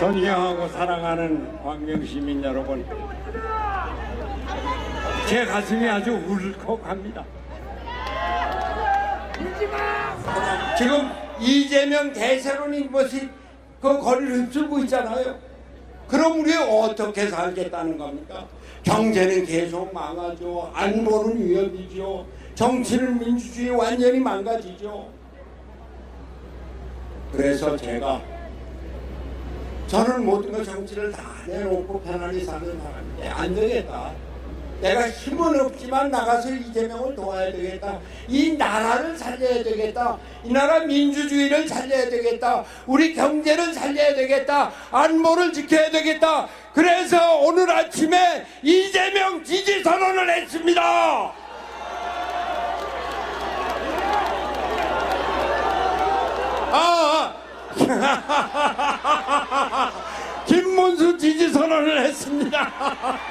존경하고 사랑하는 광명 시민 여러분, 제 가슴이 아주 울컥합니다. 지금 이재명 대세론이 것이 그 거리를 휩쓸고 있잖아요. 그럼 우리 어떻게 살겠다는 겁니까? 경제는 계속 망하죠. 안보는 위협이죠. 정치는 민주주의 완전히 망가지죠. 그래서 제가 저는 모든 걸 정치를 다 내놓고 편안히 사는 사람인데 안 되겠다. 내가 힘은 없지만 나가서 이재명을 도와야 되겠다. 이 나라를 살려야 되겠다. 이 나라 민주주의를 살려야 되겠다. 우리 경제를 살려야 되겠다. 안보를 지켜야 되겠다. 그래서 오늘 아침에 이재명 지지 선언을 했습니다. 아, 김문수 지지 선언을 했습니다.